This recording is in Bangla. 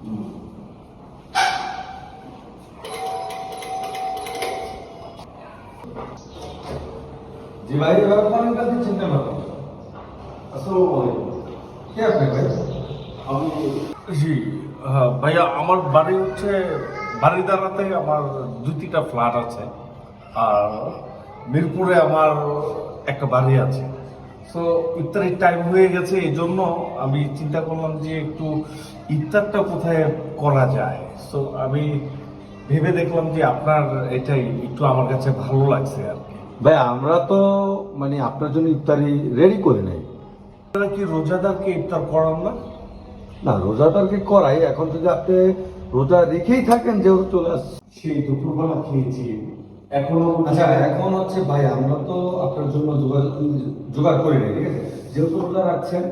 জি ভাই, এবার ফোনের কাছে চিনতে পারলাম আসসালামু কে আপনি ভাই? আমি জি হ্যাঁ ভাইয়া, আমার বাড়ি হচ্ছে বাড়িদারাতে আমার দু তিনটা ফ্ল্যাট আছে। আর মিরপুরে আমার একটা বাড়ি আছে। তো ইফতারির টাইম হয়ে গেছে এই জন্য আমি চিন্তা করলাম যে একটু ইফতারটা কোথায় করা যায়? তো আমি ভেবে দেখলাম যে আপনার এটাই একটু আমার কাছে ভালো লাগছে আর কি। ভাই আমরা তো মানে আপনার জন্য ইফতারি রেডি করে নেই। আপনারা কি রোজাদারকে ইফতার করান না? না রোজাদারকে করাই। এখন যদি আপনি রোজা রেখেই থাকেন যেহেতু চলে আসছে। সেই দুপুরবেলা খেয়েছি। এখনও আচ্ছা এখন হচ্ছে ভাই আমরা তো আপনার জন্য জোগাড় জোগাড় করে নেই ঠিক আছে? যেহেতু আপনারা রাখছেন